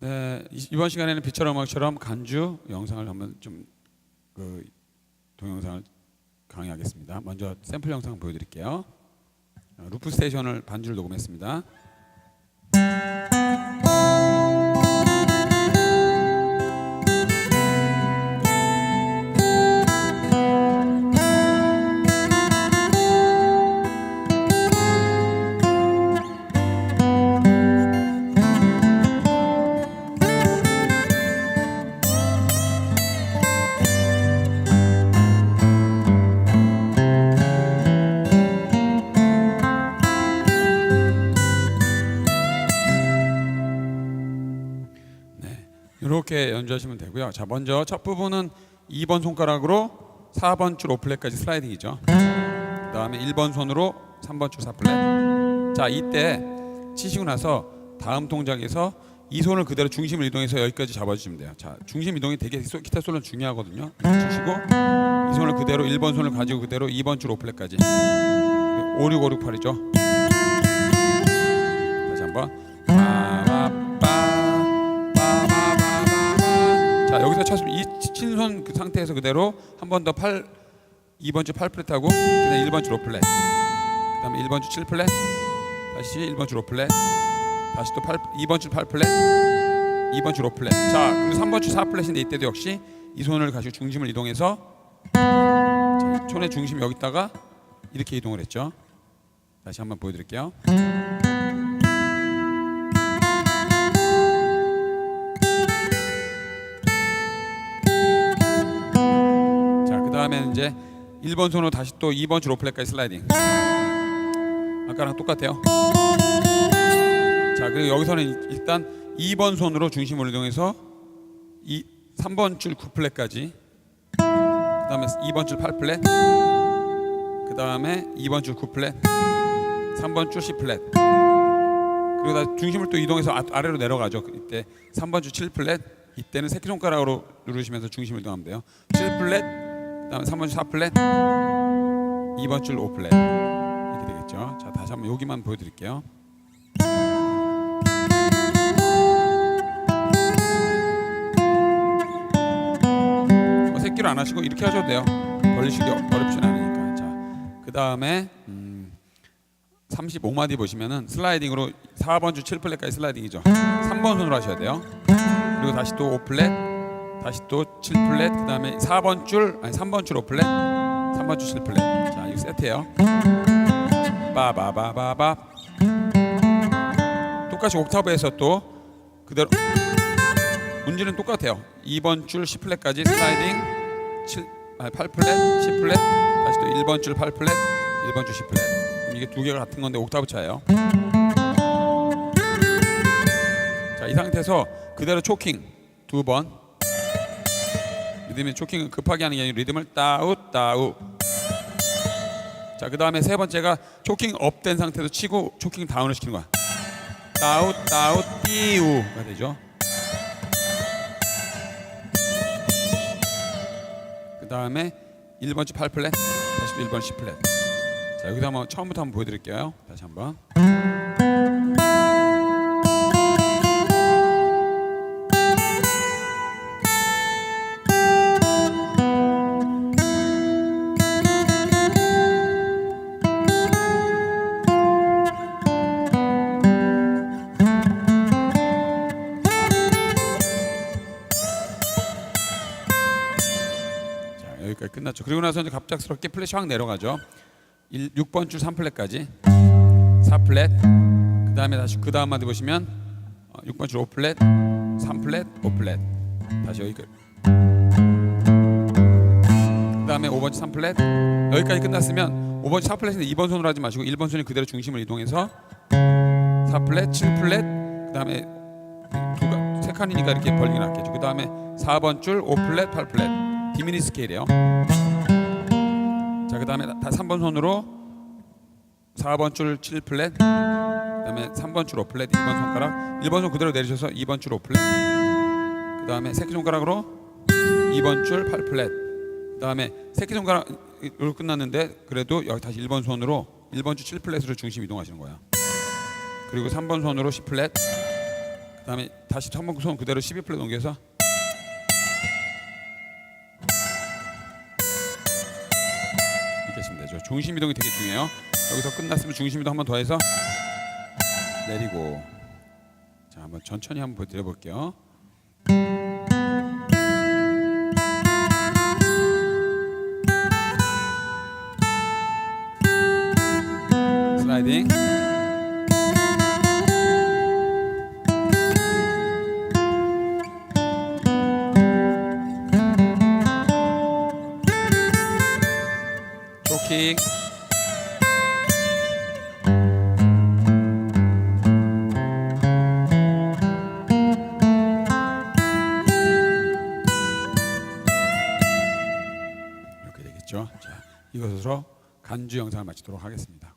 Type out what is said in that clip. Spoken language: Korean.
네, 이- 이번 시간에는 빛처럼 음악처럼 간주 영상을 한번 좀 그 동영상을 강의하겠습니다. 먼저 샘플 영상 보여드릴게요. 어, 루프 스테이션을 반주를 녹음했습니다. 이렇게 연주하시면 되고요. 자, 먼저 첫 부분은 2번 손가락으로 4번 줄 5플랫까지 슬라이딩이죠. 그 다음에 1번 손으로 3번 줄 4플랫. 자, 이때 치시고 나서 다음 동작에서 이 손을 그대로 중심을 이동해서 여기까지 잡아주시면 돼요. 자, 중심 이동이 되게 소- 기타 솔로는 중요하거든요. 치시고 이 손을 그대로 1번 손을 가지고 그대로 2번 줄 5플랫까지 5 6 5 6 8이죠. 다시 한번 빠 이 친손 그 상태에서 그대로 한 번 더 8 2번 줄 8플랫 하고 그다음 1번 줄 5플랫. 그 다음에 1번 줄 7플랫. 다시 1번 줄 5플랫. 다시 또 8, 2번 줄 8플랫. 2번 줄 5플랫. 자 그리고 3번 줄 4플랫인데 이때도 역시 이 손을 가지고 중심을 이동해서 자, 손의 중심 여기다가 이렇게 이동을 했죠. 다시 한번 보여드릴게요 다음에는 이제 1번 손으로 다시 또 2번 줄 5플랫까지 슬라이딩. 아까랑 똑같아요. 자, 그리고 여기서는 일단 2번 손으로 중심을 이동해서 이 3번 줄 9플랫까지. 그 다음에 2번 줄 8플랫. 그 다음에 2번 줄 9플랫. 3번 줄 10플랫. 그리고 다 중심을 또 이동해서 아, 아래로 내려가죠. 이때 3번 줄 7플랫. 이때는 새끼손가락으로 누르시면서 중심을 이동하면 돼요. 7플랫, 그 다음에 3번 줄 4플랫, 2번 줄 5플랫 이렇게 되겠죠. 자 다시 한번 여기만 보여드릴게요. 뭐 새끼로 안 하시고 이렇게 하셔도 돼요. 벌리시기 어렵진 않으니까. 자그 다음에 음, 35마디 보시면은 슬라이딩으로 4번 줄 7플랫까지 슬라이딩이죠. 3번 손으로 하셔야 돼요. 그리고 다시 또 5플랫, 다시 또 7플랫, 그다음에 4번 줄 아니 3번 줄 5플랫, 3번 줄 7플랫. 자, 이거 세트예요. 빠바바바바. 똑같이 옥타브에서 또 그대로 문제는 똑같아요. 2번 줄 10플랫까지 슬라이딩 7 아니 8플랫, 10플랫, 다시 또 1번 줄 8플랫, 1번 줄 10플랫. 그럼 이게 두 개가 같은 건데 옥타브 차예요. 자, 이 상태에서 그대로 초킹 두 번. 리듬이 초킹은 급하게 하는 게 아니라 리듬을 따웃 따웃. 자, 그 다음에 세 번째가 초킹 업된 상태에서 치고 초킹 다운을 시키는 거야. 따웃 따웃 띠우가 되죠. 그 다음에 1번 줄 8플랫, 다시 또 1번 10플랫. 자, 여기서 한번 처음부터 한번 보여 드릴게요. 다시 한번. 여기까지 끝났죠. 그리고 나서 이제 갑작스럽게 플랫이 확 내려가죠. 1, 6번 줄 3플랫까지. 4플랫. 그 다음에 다시 그 다음 마디 보시면 어, 6번 줄 5플랫 3플랫 5플랫. 다시 여기까지. 그 다음에 5번 줄 3플랫. 여기까지 끝났으면 5번 줄 4플랫인데 2번 손으로 하지 마시고 1번 손이 그대로 중심을 이동해서 4플랫 7플랫. 그 다음에 세 칸이니까 이렇게 벌리기 낫겠죠. 그 다음에 4번 줄 5플랫 8플랫 디미니 스케일이에요. 자, 그다음에 다 3번 손으로 4번 줄 7 플랫, 그다음에 3번 줄 5 플랫, 2번 손가락, 1번 손 그대로 내리셔서 2번 줄 5 플랫, 그다음에 새끼 손가락으로 2번 줄 8 플랫, 그다음에 새끼 손가락으로 끝났는데 그래도 여기 다시 1번 손으로 1번 줄 7 플랫으로 중심 이동하시는 거야. 그리고 3번 손으로 10 플랫, 그다음에 다시 3번 손 그대로 12 플랫 옮겨서 되죠. 중심 이동이 되게 중요해요. 여기서 끝났으면 중심 이동 한 번 더 해서 내리고 자 한번 천천히 한번 보여드려 볼게요. 슬라이딩 쇼킹 이렇게 되겠죠. 자, 이것으로 간주 영상을 마치도록 하겠습니다.